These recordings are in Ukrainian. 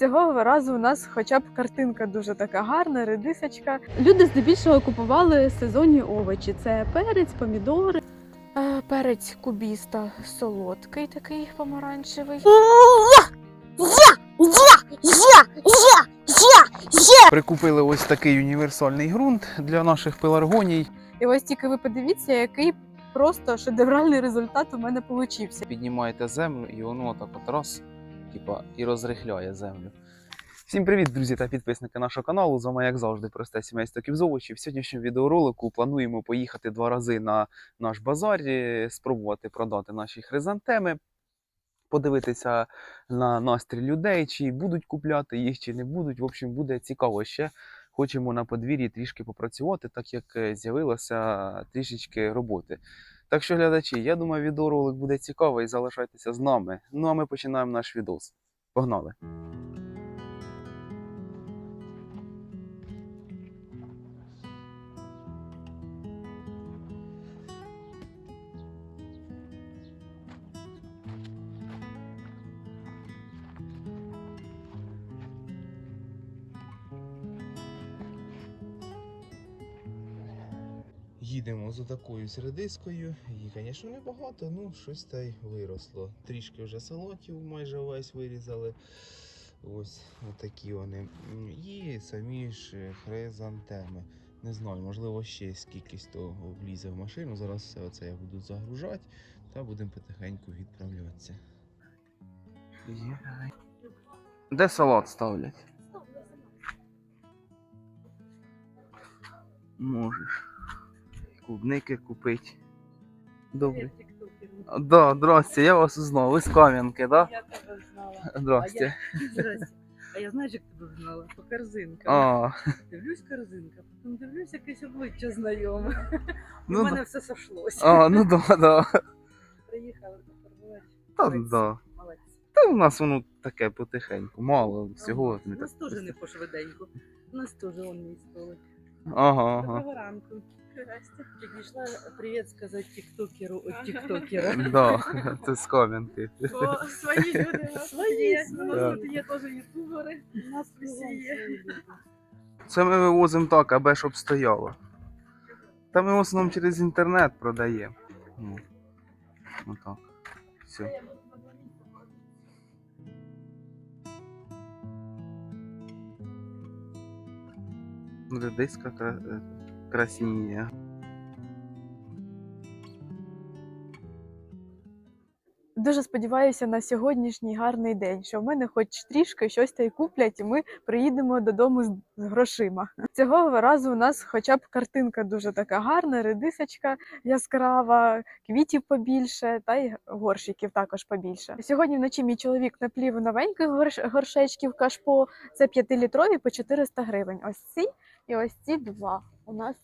Цього разу у нас хоча б картинка дуже така гарна, редисочка. Люди здебільшого купували сезонні овочі: це перець, помідори. Е, Перець кубіста солодкий, такий помаранчевий. Прикупили ось такий універсальний ґрунт для наших пеларгоній. І ось тільки ви подивіться, який просто шедевральний результат у мене получився. Піднімаєте землю і воно так от раз, типа, і розрихляє землю. Всім привіт, друзі та підписники нашого каналу. З вами, як завжди, просте сімейство Ківзовичів. В сьогоднішньому відеоролику плануємо поїхати два рази на наш базар, спробувати продати наші хризантеми, подивитися на настрій людей, чи будуть купляти їх, чи не будуть. В общем, буде цікаво ще. Хочемо на подвір'ї трішки попрацювати, так як е, з'явилося трішечки роботи. Так що, глядачі, я думаю, відеоролик буде цікавий. Залишайтеся з нами. Ну а ми починаємо наш відос. Погнали! Їдемо з такою середискою. Її, звісно, небагато, ну щось та й виросло. Трішки вже салатів майже весь вирізали. Ось такі вони. І самі ж хризантеми. Не знаю, можливо, ще скількись то влізе в машину. Зараз все це я буду загружати та будемо потихеньку відправлятися. Де салат ставлять? Можеш. Клубники купити. Добре. Да, здрасте, я вас узнав. Ви з Кам'янки, да? Я тебе знала. Здрасте. А я знаєш, як тебе знала? По корзинкам. А, Дивлюсь корзинка, потім дивлюсь якесь обличчя знайоме. У ну, мене да. все сошлося. а, ну да, да. Приїхали пофарбувати. Та, Молодці, да. Молодці. Та у нас воно таке потихеньку, мало всього. У нас теж не пошвиденько. У нас теж он мій столик. Ага, ага. Доброго ранку. Підійшла привіт сказати тіктокеру от тіктокера. Да, це з Кам'янки. О, свої люди у нас Свої, є. У нас тут є теж ютубери. У нас всі є. Це ми вивозимо так, аби щоб стояло. Та ми в основному через інтернет продаємо. Ну, Отак. Все. Редиска кра... е, красніє. Дуже сподіваюся на сьогоднішній гарний день, що в мене хоч трішки щось та й куплять, і ми приїдемо додому з, грошима. Цього разу у нас хоча б картинка дуже така гарна, редисочка яскрава, квітів побільше, та й горщиків також побільше. Сьогодні вночі мій чоловік наплів новеньких горш- горшечків кашпо. Це 5-літрові по 400 гривень. Ось ці і ось ці два у нас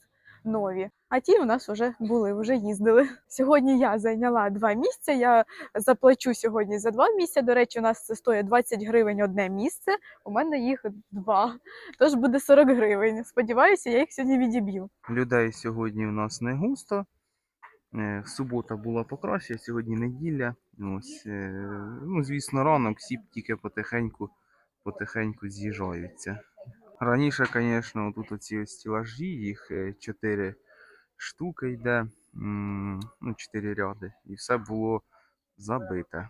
нові. А ті у нас вже були, вже їздили. Сьогодні я зайняла два місця. Я заплачу сьогодні за два місця. До речі, у нас це стоїть 20 гривень одне місце. У мене їх два. Тож буде 40 гривень. Сподіваюся, я їх сьогодні відіб'ю. Людей сьогодні у нас не густо. Е, Субота була покраще, сьогодні неділя. Ось, е, ну, звісно, ранок всі тільки потихеньку, потихеньку з'їжджаються. Раніше, звісно, тут оці ось стілажі, їх е, чотири штуки йде, ну, чотири ряди, і все було забите.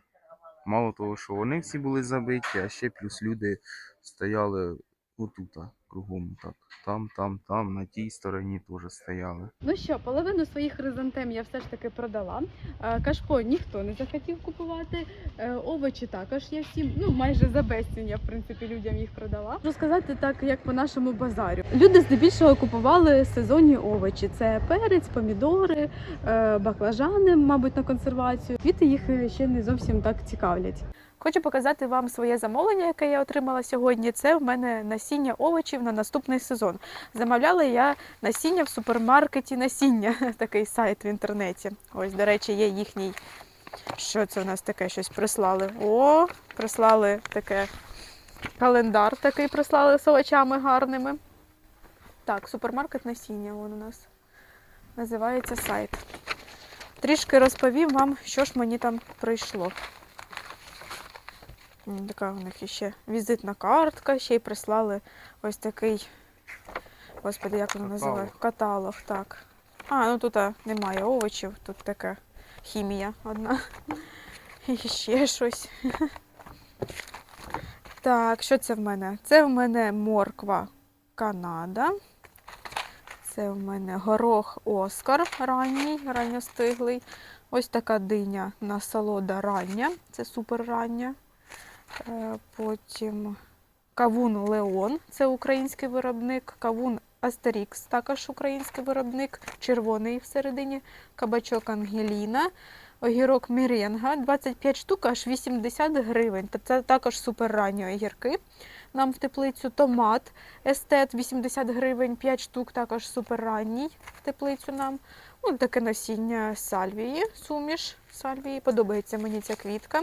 Мало того, що вони всі були забиті, а ще плюс люди стояли отута, кругом так. Там, там, там, на тій стороні теж стояли. Ну що, половину своїх хризантем я все ж таки продала. Е, Кашпо ніхто не захотів купувати. Е, Овочі також я всім, ну майже за безцінь я в принципі людям їх продала. Можу так, як по нашому базарю. Люди здебільшого купували сезонні овочі: це перець, помідори, е, баклажани, мабуть, на консервацію. Квіти їх ще не зовсім так цікавлять. Хочу показати вам своє замовлення, яке я отримала сьогодні. Це в мене насіння овочів на наступний сезон. Замовляла я насіння в супермаркеті насіння, такий сайт в інтернеті. Ось, до речі, є їхній. Що це у нас таке щось прислали? О, прислали таке календар такий прислали з овочами гарними. Так, супермаркет насіння вон у нас називається сайт. Трішки розповім вам, що ж мені там прийшло. Така у них ще візитна картка, ще й прислали ось такий, господи, як воно називає? Каталог, так. А, ну тут а, немає овочів, тут така хімія одна. І ще щось. Так, що це в мене? Це в мене морква Канада. Це в мене горох Оскар ранній, ранньостиглий. Ось така диня насолода рання. Це супер рання. Е, Потім кавун Леон, це український виробник. Кавун Астерікс, також український виробник, червоний всередині, кабачок Ангеліна, огірок Міренга, 25 штук, аж 80 гривень. Це також супер ранні огірки. Нам в теплицю томат естет 80 гривень, 5 штук, також супер ранній в теплицю нам. Ну, таке насіння сальвії, суміш сальвії. Подобається мені ця квітка.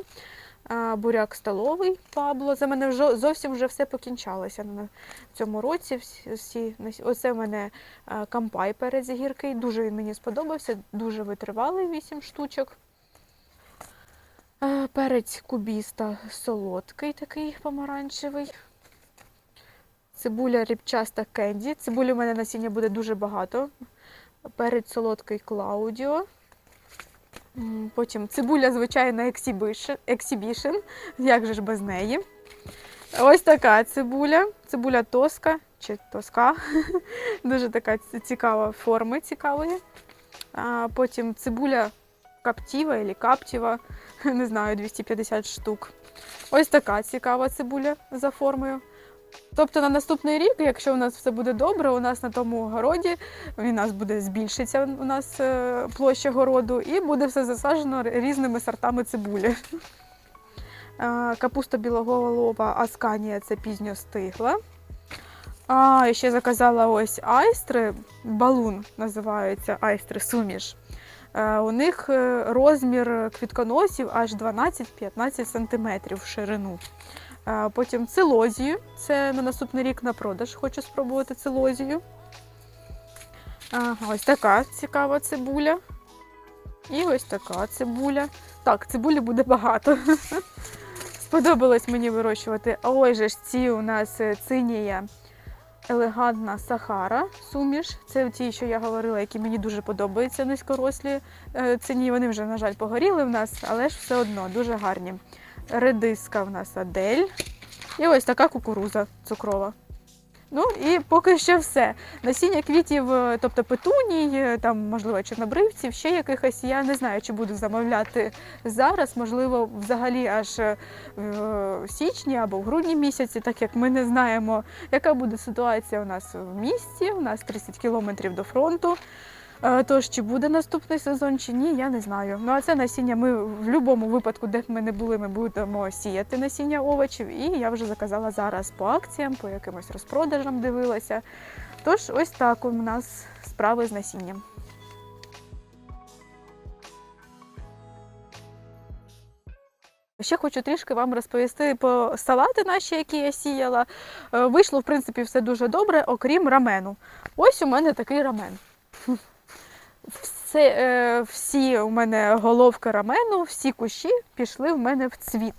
Буряк столовий Пабло. За мене зовсім вже все покінчалося на цьому році. Всі, оце в мене кампай перець гіркий. Дуже він мені сподобався, дуже витривалий 8 штучок. Перець кубіста солодкий, такий помаранчевий. Цибуля рібчаста кенді. Цибулі у мене насіння буде дуже багато. Перець солодкий Клаудіо. Потім цибуля, Exhibition, Exhibition. Як же ж без неї? Ось така цибуля. Цибуля тоска чи тоска. Дуже така цікава форми цікавої. Потім цибуля каптіва або каптіва, не знаю, 250 штук. Ось така цікава цибуля за формою. Тобто на наступний рік, якщо у нас все буде добре, у нас на тому городі у нас буде збільшиться у нас е, площа городу і буде все засаджено різними сортами цибулі. Капуста білоголова Асканія це пізньо стигла. А, ще заказала ось айстри, балун називаються айстри суміш. Е, У них е, розмір квітконосів аж 12-15 см в ширину. Потім цилозію. Це на наступний рік на продаж. Хочу спробувати цилозію. Ага, ось така цікава цибуля. І ось така цибуля. Так, цибулі буде багато. Сподобалось мені вирощувати. Ось же ж ці у нас е, цинія елегантна Сахара суміш. Це ті, що я говорила, які мені дуже подобаються низькорослі е, цині. Вони вже, на жаль, погоріли в нас, але ж все одно дуже гарні. Редиска в нас Адель. І ось така кукуруза цукрова. Ну і поки що все. Насіння квітів, е, тобто петуній, е, там, можливо, чорнобривців, ще якихось. Я не знаю, чи буду замовляти зараз, можливо, взагалі аж е, в січні або в грудні місяці, так як ми не знаємо, яка буде ситуація у нас в місті. У нас 30 кілометрів до фронту. Е, Тож, чи буде наступний сезон, чи ні, я не знаю. Ну а це насіння ми в будь-якому випадку, де б ми не були, ми будемо сіяти насіння овочів. І я вже заказала зараз по акціям, по якимось розпродажам дивилася. Тож, ось так у нас справи з насінням. Ще хочу трішки вам розповісти про салати наші, які я сіяла. Е, Вийшло, в принципі, все дуже добре, окрім рамену. Ось у мене такий рамен. Все, е, всі у мене головки рамену, всі кущі пішли в мене в цвіт.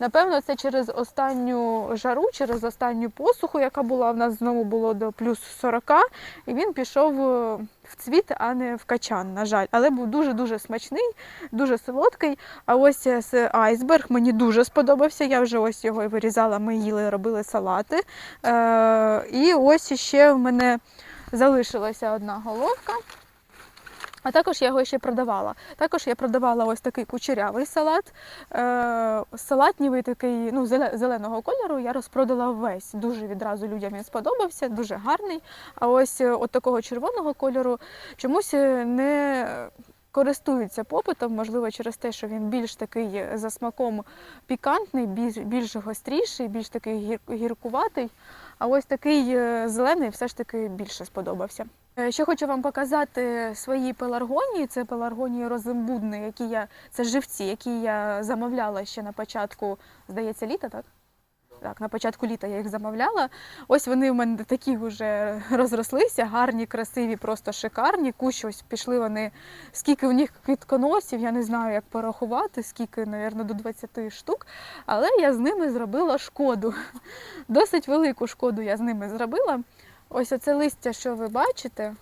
Напевно, це через останню жару, через останню посуху, яка була в нас знову було до плюс 40, і він пішов е, в цвіт, а не в качан, на жаль. Але був дуже-дуже смачний, дуже солодкий. А ось е, айсберг мені дуже сподобався. Я вже ось його і вирізала, ми їли, робили салати. І ось ще в мене залишилася одна головка. А також я його ще продавала. Також я продавала ось такий кучерявий салат. Е, салатнівий такий ну, зеленого кольору я розпродала весь. Дуже відразу людям він сподобався, дуже гарний. А ось е, от такого червоного кольору чомусь е, не користуються попитом, можливо, через те, що він більш такий за смаком пікантний, більш, гостріший, більш такий гіркуватий. А ось такий зелений все ж таки більше сподобався. Е, Ще хочу вам показати свої пеларгонії. Це пеларгонії розимбудни, які я це живці, які я замовляла ще на початку, здається, літа, так? Так, на початку літа я їх замовляла. Ось вони в мене такі вже розрослися, гарні, красиві, просто шикарні. Кущ ось пішли вони, скільки у них квітконосів, я не знаю, як порахувати, скільки, мабуть, до 20 штук. Але я з ними зробила шкоду. Досить велику шкоду я з ними зробила. Ось оце листя, що ви бачите,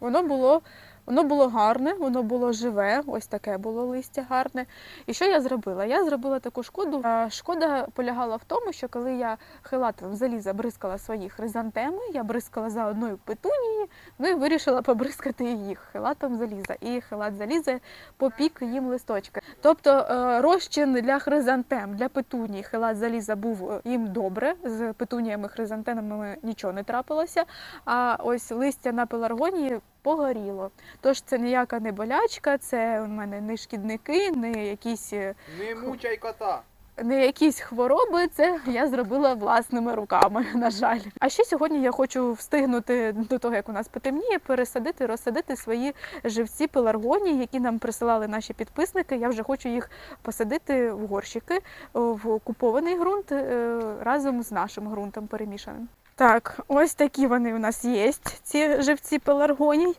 воно було, воно було гарне, воно було живе, ось таке було листя гарне. І що я зробила? Я зробила таку шкоду. Е, Шкода полягала в тому, що коли я хилатом заліза бризкала свої хризантеми, я бризкала за одною петунії, ну і вирішила побризкати їх хилатом заліза. І хилат заліза попік їм листочки. Тобто е, розчин для хризантем, для петуній хилат заліза був е, їм добре. З петуніями хризантемами нічого не трапилося. А ось листя на пеларгонії погоріло. Тож це ніяка не болячка, це у мене не шкідники, не якісь. е, Не мучай кота! не якісь хвороби, це я зробила власними руками, на жаль. А ще сьогодні я хочу встигнути до того, як у нас потемніє, пересадити, розсадити свої живці пеларгонії, які нам присилали наші підписники. Я вже хочу їх посадити в горщики в купований ґрунт е, разом з нашим ґрунтом перемішаним. Так, ось такі вони у нас є, ці живці пеларгоній.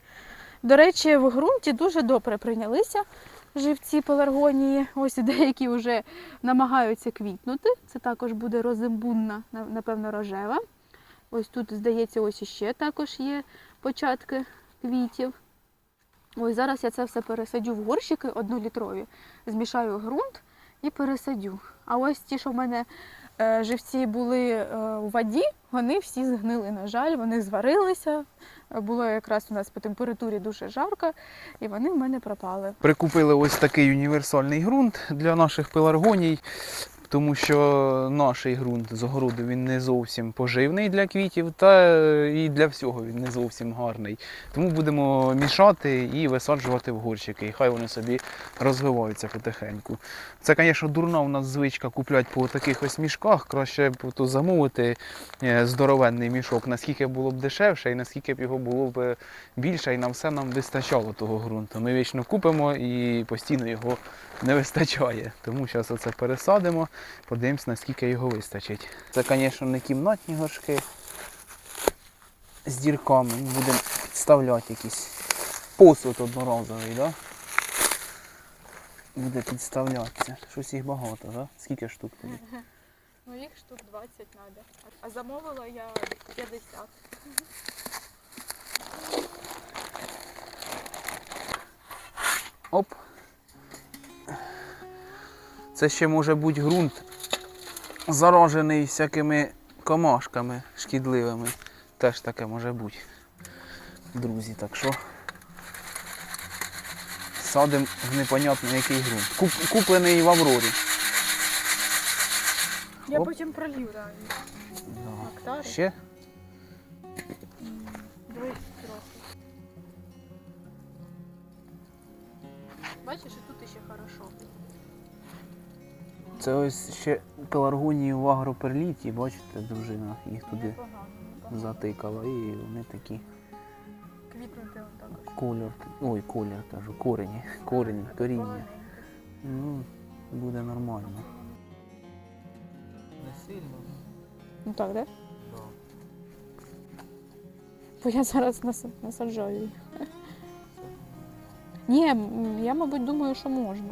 До речі, в ґрунті дуже добре прийнялися живці пеларгонії. Ось деякі вже намагаються квітнути. Це також буде розимбунна, напевно, рожева. Ось тут, здається, ось іще також є початки квітів. Ось зараз я це все пересадю в горщики однолітрові, змішаю ґрунт і пересадю. А ось ті, що в мене живці були е, у воді, вони всі згнили, на жаль, вони зварилися. Е, Було якраз у нас по температурі дуже жарко, і вони в мене пропали. Прикупили ось такий універсальний ґрунт для наших пеларгоній, тому що наш ґрунт з огороду він не зовсім поживний для квітів, та і для всього він не зовсім гарний. Тому будемо мішати і висаджувати в горщики. І хай вони собі розвиваються потихеньку. Це, звісно, дурна у нас звичка купляти по таких ось мішках. Краще то замовити е, здоровенний мішок, наскільки було б дешевше і наскільки б його було б е, більше, і нам все нам вистачало того ґрунту. Ми вічно купимо і постійно його не вистачає. Тому зараз оце пересадимо, подивимось, наскільки його вистачить. Це, звісно, не кімнатні горшки з дірками. Будемо підставляти якийсь посуд одноразовий, да? Буде підставлятися. Щось їх багато, да? Скільки штук тобі? Ну, їх штук 20 треба. А замовила я 50. Оп. Це ще може бути ґрунт заражений всякими комашками шкідливими. Теж таке може бути. Друзі, так що садимо в непонятно який ґрунт. Куп, куплений в Аврорі. Я Оп. потім пролью реально. Да. Ще Дивись трохи. Бачиш, і тут ще хорошо. Це ось ще пеларгонії в агроперліті, бачите, дружина їх туди затикала і вони такі. Квітнути також. Колір, ой, колір кажу, корені, корені, коріння. Ну, буде нормально. Не сильно. Ну так, да? Да. Бо я зараз нас- насаджаю їх. Ні, м, я, мабуть, думаю, що можна.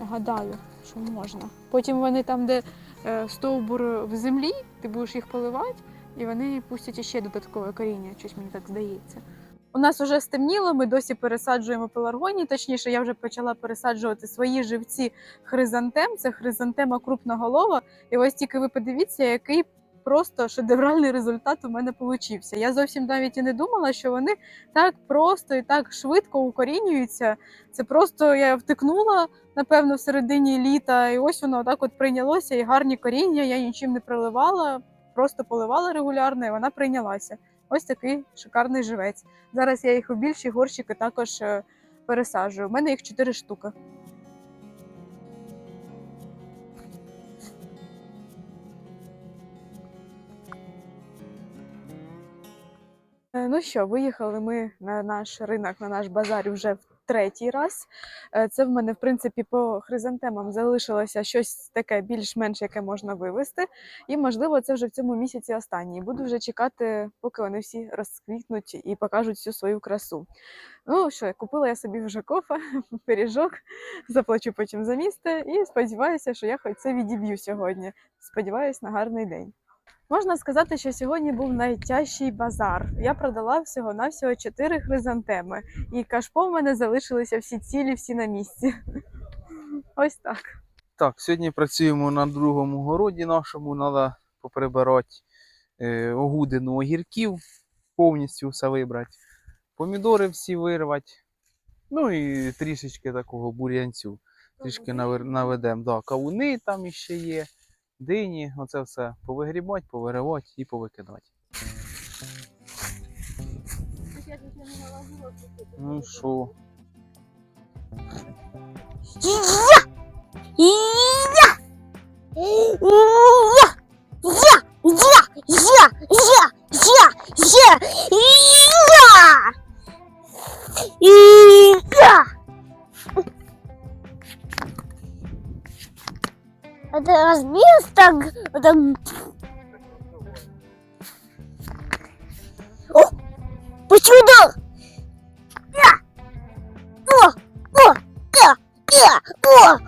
Гадаю, що можна. Потім вони там, де е, стовбур в землі, ти будеш їх поливати, і вони пустять іще додаткове коріння, щось мені так здається. У нас вже стемніло, ми досі пересаджуємо пеларгонії. Точніше, я вже почала пересаджувати свої живці хризантем. Це хризантема крупноголова. І ось тільки ви подивіться, який просто шедевральний результат у мене получився. Я зовсім навіть і не думала, що вони так просто і так швидко укорінюються. Це просто я втикнула, напевно, в середині літа, і ось воно так от прийнялося, і гарні коріння, я нічим не проливала, просто поливала регулярно, і вона прийнялася. Ось такий шикарний живець. Зараз я їх у більші горщики також е, пересаджую. У мене їх чотири штуки. Ну що, виїхали ми на наш ринок, на наш базар вже в третій раз. Е, Це в мене, в принципі, по хризантемам залишилося щось таке більш-менш, яке можна вивести. І, можливо, це вже в цьому місяці останній. Буду вже чекати, поки вони всі розквітнуть і покажуть всю свою красу. Ну що, купила я собі вже кофе, пиріжок, заплачу потім за місто і сподіваюся, що я хоч це відіб'ю сьогодні. Сподіваюсь на гарний день. Можна сказати, що сьогодні був найтяжчий базар. Я продала всього навсього 4 хризантеми, і кашпо в мене залишилися всі цілі, всі на місці. Ось так. Так, сьогодні працюємо на другому городі нашому, треба поприбирати е, огудину огірків, повністю все вибрати. Помідори всі вирвати. Ну і трішечки такого бур'янцю. Трішки наведемо. Да, кавуни там іще є, дині, оце все повигрібати, повиривати і повикидати. Ну що? Это разбилось так, там... О, почему да? О, о, о, о, о!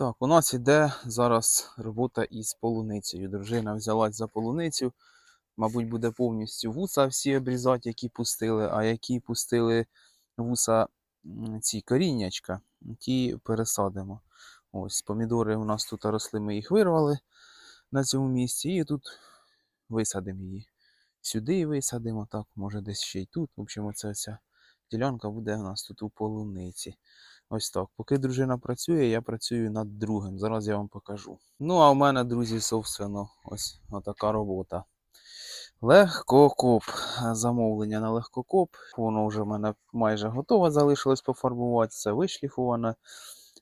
Так, у нас іде зараз робота із полуницею. Дружина взялась за полуницю. Мабуть, буде повністю вуса всі обрізати, які пустили, а які пустили вуса ці коріннячка, ті пересадимо. Ось помідори у нас тут росли, ми їх вирвали на цьому місці, і тут висадимо її. Сюди висадимо, так, може десь ще й тут. В общем, оця ділянка буде у нас тут у полуниці. Ось так. Поки дружина працює, я працюю над другим. Зараз я вам покажу. Ну, а в мене, друзі, собственно, ось така робота. Легкокоп. Замовлення на легкокоп. Воно вже в мене майже готове, залишилось пофарбувати. Це вишліфоване.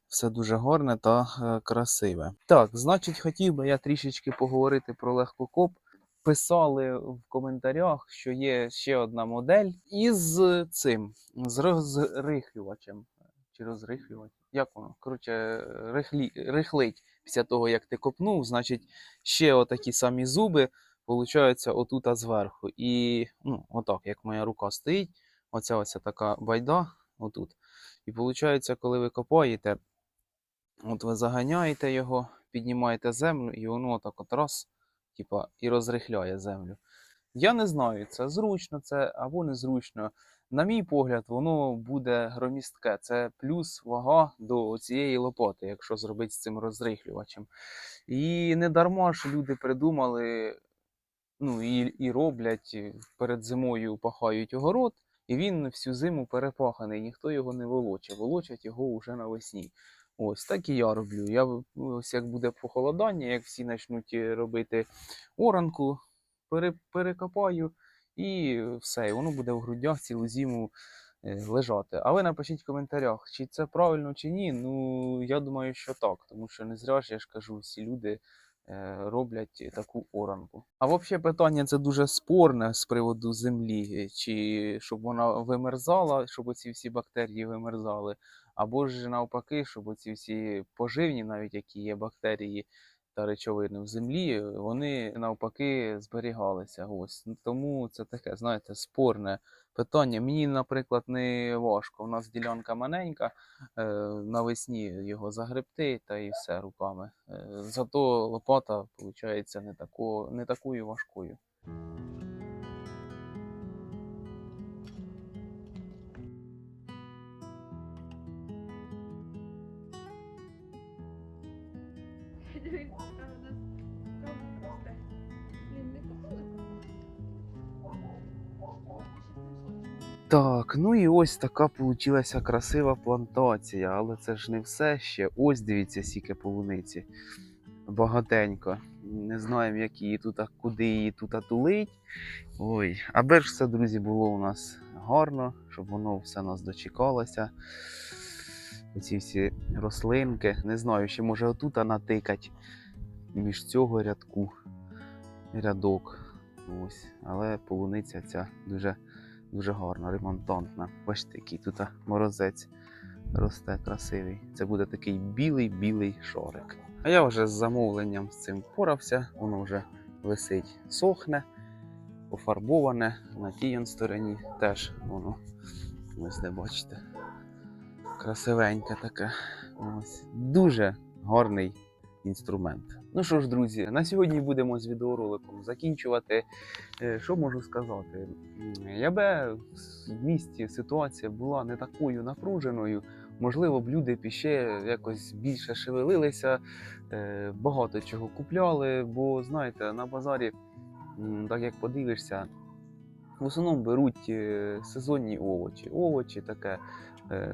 Все дуже гарне та е, красиве. Так, значить, хотів би я трішечки поговорити про легкокоп. Писали в коментарях, що є ще одна модель із цим, з розрихлювачем чи розрихлювати. Як воно? Коротше, рихлі, рихлить після того, як ти копнув, значить, ще отакі самі зуби отут зверху. І ну, отак, як моя рука стоїть, оця ось така байда отут. І виходить, коли ви копаєте, от ви заганяєте його, піднімаєте землю, і воно отак от раз, типа, і розрихляє землю. Я не знаю, це зручно це або незручно. На мій погляд, воно буде громістке. Це плюс вага до цієї лопати, якщо зробити з цим розрихлювачем. І не дарма ж люди придумали, ну і, і роблять перед зимою пахають огород, і він всю зиму перепаханий, ніхто його не волоче. Волочать його вже навесні. Ось так і я роблю. Я ось як буде похолодання, як всі почнуть е, робити оранку, пере, перекопаю. І все, і воно буде в грудях цілу зиму е, лежати. А ви напишіть в коментарях, чи це правильно, чи ні. Ну, я думаю, що так, тому що не зря ж я ж кажу, всі люди е, роблять таку оранку. А взагалі питання це дуже спорне з приводу землі, чи щоб вона вимерзала, щоб оці всі бактерії вимерзали, або ж навпаки, щоб оці всі поживні, навіть які є бактерії, та речовини в землі, вони навпаки зберігалися. Ось тому це таке, знаєте, спорне питання. Мені, наприклад, не важко. У нас ділянка маленька, е, навесні його загребти та і все руками. Е, Зато лопата виходить не, такою не такою важкою. Так, ну і ось така получилася красива плантація, але це ж не все ще. Ось дивіться, скільки полуниці. Багатенько. Не знаємо, як її тут, куди її тут тулить. Ой, аби ж все, друзі, було у нас гарно, щоб воно все нас дочекалося. Оці всі рослинки. Не знаю, ще може отут натикать між цього рядку рядок. Ось. Але полуниця ця дуже дуже гарна, ремонтантна. Бачите, який тут морозець росте красивий. Це буде такий білий-білий шорик. А я вже з замовленням з цим впорався, воно вже висить, сохне, пофарбоване. На тій стороні теж воно. Ось де бачите. Красивеньке таке. Ось. Дуже гарний інструмент. Ну що ж, друзі, на сьогодні будемо з відеороликом закінчувати. Е, Що можу сказати? М, Якби в місті ситуація була не такою напруженою, можливо б люди б ще якось більше шевелилися, е, багато чого купляли, бо знаєте, на базарі, так як подивишся, в основному беруть е, сезонні овочі. Овочі таке,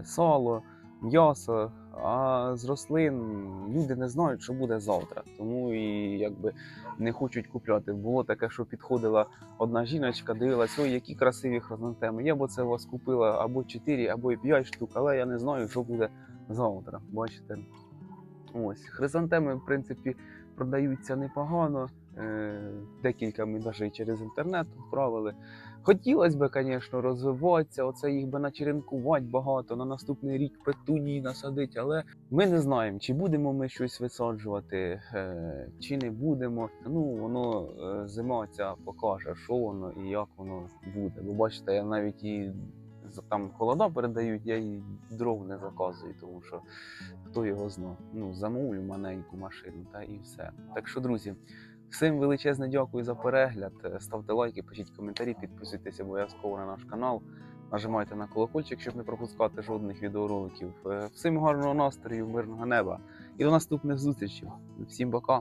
сало, м'ясо. А з рослин люди не знають, що буде завтра. Тому і якби не хочуть купляти. Було таке, що підходила одна жіночка, дивилась, ой, які красиві хризантеми. Я б це у вас купила або 4, або і 5 штук, але я не знаю, що буде завтра. Бачите? Ось, хризантеми, в принципі, продаються непогано. Е, Декілька ми навіть через інтернет відправили. Хотілося б, звісно, розвиватися, оце їх би начеренкувати багато, на наступний рік петунії насадити, але ми не знаємо, чи будемо ми щось висаджувати, е, чи не будемо. Ну, воно е, зима ця покаже, що воно і як воно буде. Бо бачите, я навіть і там холода передають, я і дров не заказую, тому що хто його знає. Ну, замовлю маленьку машину та і все. Так що, друзі, всім величезне дякую за перегляд. Е, Ставте лайки, пишіть коментарі, підписуйтесь обов'язково на наш канал. Нажимайте на колокольчик, щоб не пропускати жодних відеороликів. Е, Всім гарного настрою, мирного неба і до наступних зустрічей. Всім пока!